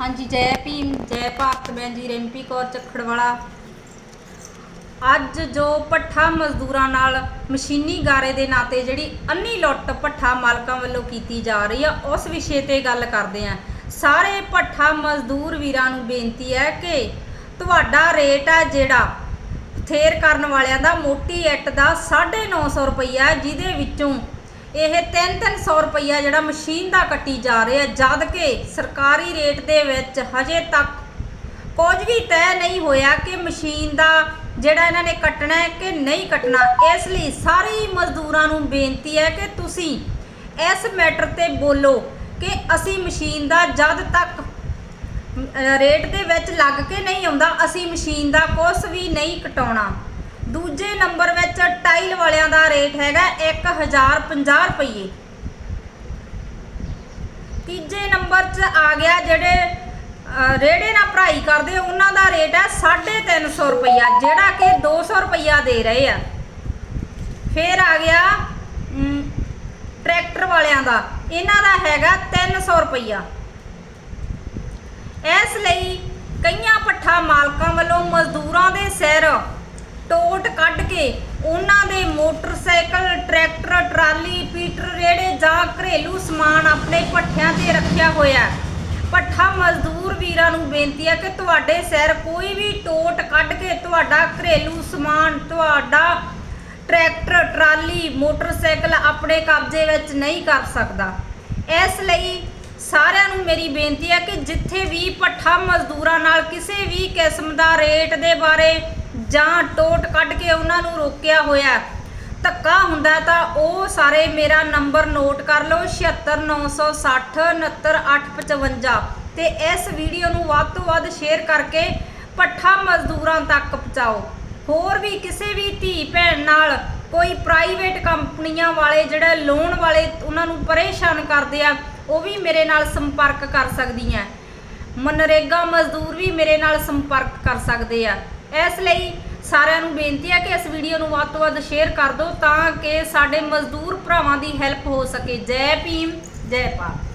ਹਾਂਜੀ, ਜੈ ਭੀਮ, ਜੈ ਭਾਰਤ ਮੈਂ ਜੀ, ਰਿੰਪੀ ਕੌਰ ਚੱਖੜਵਾਲਾ। ਅੱਜ ਜੋ ਪੱਠਾ ਮਜ਼ਦੂਰਾਂ ਨਾਲ ਮਸ਼ੀਨੀ ਗਾਰੇ ਦੇ ਨਾਤੇ ਜਿਹੜੀ ਅੰਨੀ ਲੁੱਟ ਪੱਠਾ ਮਾਲਕਾਂ ਵੱਲੋਂ ਕੀਤੀ ਜਾ ਰਹੀ ਆ, ਉਸ ਵਿਸ਼ੇ ਤੇ ਗੱਲ ਕਰਦੇ ਆ। ਸਾਰੇ ਪੱਠਾ ਮਜ਼ਦੂਰ ਵੀਰਾਂ ਨੂੰ ਬੇਨਤੀ ਹੈ ਕਿ ਤੁਹਾਡਾ ਰੇਟ ਆ ਜਿਹੜਾ ਥੇਰ ਕਰਨ ਵਾਲਿਆਂ ਦਾ ਮੋਟੀ ਐਟ ਦਾ 950 ਰੁਪਈਆ ਜਿਹਦੇ ਵਿੱਚੋਂ ਇਹ 3-300 ਰੁਪਈਆ ਜਿਹੜਾ ਮਸ਼ੀਨ ਦਾ ਕੱਟੀ ਜਾ ਰਿਹਾ ਜਦ ਕਿ ਸਰਕਾਰੀ ਰੇਟ ਦੇ ਵਿੱਚ ਹਜੇ ਤੱਕ ਕੁਝ ਵੀ ਤੈਅ ਨਹੀਂ ਹੋਇਆ ਕਿ ਮਸ਼ੀਨ ਦਾ ਜਿਹੜਾ ਇਹਨਾਂ ਨੇ ਕੱਟਣਾ ਹੈ ਕਿ ਨਹੀਂ ਕੱਟਣਾ। ਇਸ ਲਈ ਸਾਰੇ ਮਜ਼ਦੂਰਾਂ ਨੂੰ ਬੇਨਤੀ ਹੈ ਕਿ ਤੁਸੀਂ ਇਸ ਮੈਟਰ ਤੇ ਬੋਲੋ ਕਿ ਅਸੀਂ ਮਸ਼ੀਨ ਦਾ ਜਦ ਤੱਕ ਰੇਟ ਦੇ ਵਿੱਚ ਲੱਗ ਕੇ ਨਹੀਂ ਆਉਂਦਾ, ਅਸੀਂ ਮਸ਼ੀਨ ਦਾ ਕੁਝ ਵੀ ਨਹੀਂ ਕਟਾਉਣਾ। ਦੂਜੇ ਨੰਬਰ ਵਿੱਚ ਵਾਲਿਆਂ ਦਾ ਰੇਟ ਹੈਗਾ 1050 ਰੁਪਏ ਤੀਜੇ ਨੰਬਰ 'ਚ ਆ ਗਿਆ ਜਿਹੜੇ ਅਹ, ਰੇੜੇ ਨਾਲ ਭਰਾਈ ਕਰਦੇ ਉਹਨਾਂ ਦਾ ਰੇਟ ਹੈ 350 ਰੁਪਇਆ ਜਿਹੜਾ ਕਿ 200 ਰੁਪਇਆ ਦੇ ਰਹੇ ਆ। ਫਿਰ ਆ ਗਿਆ ਟਰੈਕਟਰ ਵਾਲਿਆਂ ਦਾ ਇਹਨਾਂ ਦਾ ਹੈਗਾ 300 ਰੁਪਇਆ ਇਸ ਲਈ ਕਈਆਂ ਪੱਠਾ ਮਾਲਕਾਂ ਵੱਲੋਂ ਮਜ਼ਦੂਰਾਂ ਦੇ ਸਿਰ ਟੋਟ ਕੱਢ ਕੇ ਉਹਨਾਂ ਮੋਟਰਸਾਈਕਲ, ਟਰੈਕਟਰ, ਟਰਾਲੀ, ਪੀਟਰ, ਰੇੜੇ ਜਾਂ ਘਰੇਲੂ ਸਮਾਨ ਆਪਣੇ ਪੱਠਿਆਂ ਤੇ ਰੱਖਿਆ ਹੋਇਆ ਪੱਠਾ ਮਜ਼ਦੂਰ ਵੀਰਾਂ ਨੂੰ ਬੇਨਤੀ ਹੈ ਕਿ ਤੁਹਾਡੇ ਸਿਰ ਕੋਈ ਵੀ ਟੋਟ ਕੱਢ ਕੇ ਤੁਹਾਡਾ ਘਰੇਲੂ ਸਮਾਨ, ਤੁਹਾਡਾ ਟਰੈਕਟਰ, ਟਰਾਲੀ, ਮੋਟਰਸਾਈਕਲ ਆਪਣੇ ਕਬਜ਼ੇ ਵਿੱਚ ਨਹੀਂ ਕਰ ਸਕਦਾ। ਇਸ ਲਈ ਸਾਰਿਆਂ ਨੂੰ ਮੇਰੀ ਬੇਨਤੀ ਹੈ ਕਿ ਜਿੱਥੇ ਵੀ ਪੱਠਾ ਮਜ਼ਦੂਰਾਂ ਨਾਲ ਕਿਸੇ ਵੀ ਕਿਸਮ ਦਾ ਰੇਟ ਦੇ ਬਾਰੇ ਜਾਂ ਟੋਟ ਕੱਢ ਕੇ ਉਹਨਾਂ ਨੂੰ ਰੋਕਿਆ ਹੋਇਆ। ਧੱਕਾ ਹੁੰਦਾ ਤਾਂ ਉਹ ਸਾਰੇ ਮੇਰਾ ਨੰਬਰ ਨੋਟ ਕਰ ਲਓ 76960 69855 ਤੇ ਇਸ ਵੀਡੀਓ ਨੂੰ ਵੱਧ ਤੋਂ ਵੱਧ ਸ਼ੇਅਰ ਕਰਕੇ ਪੱਠਾ ਮਜ਼ਦੂਰਾਂ ਤੱਕ ਪਹੁੰਚਾਓ। ਹੋਰ ਵੀ ਕਿਸੇ ਵੀ ਧੀ ਭੈਣ ਨਾਲ ਕੋਈ ਪ੍ਰਾਈਵੇਟ ਕੰਪਨੀਆਂ ਵਾਲੇ ਜਿਹੜੇ ਲੋਨ ਵਾਲੇ ਉਹਨਾਂ ਨੂੰ ਪਰੇਸ਼ਾਨ ਕਰਦੇ ਆ, ਉਹ ਵੀ ਮੇਰੇ ਨਾਲ ਸੰਪਰਕ ਕਰ ਸਕਦੀਆਂ। ਮਨਰੇਗਾ ਮਜ਼ਦੂਰ ਵੀ ਮੇਰੇ ਨਾਲ ਸੰਪਰਕ ਕਰ ਸਕਦੇ ਆ। ਇਸ ਲਈ ਸਾਰਿਆਂ ਨੂੰ ਬੇਨਤੀ ਹੈ ਕਿ ਇਸ ਵੀਡੀਓ ਨੂੰ ਵੱਧ ਤੋਂ ਵੱਧ ਸ਼ੇਅਰ ਕਰ ਦਿਓ ਤਾਂ ਕਿ ਸਾਡੇ ਮਜ਼ਦੂਰ ਭਰਾਵਾਂ ਦੀ ਹੈਲਪ ਹੋ ਸਕੇ। ਜੈ ਭੀਮ, ਜੈ ਭਾਰਤ।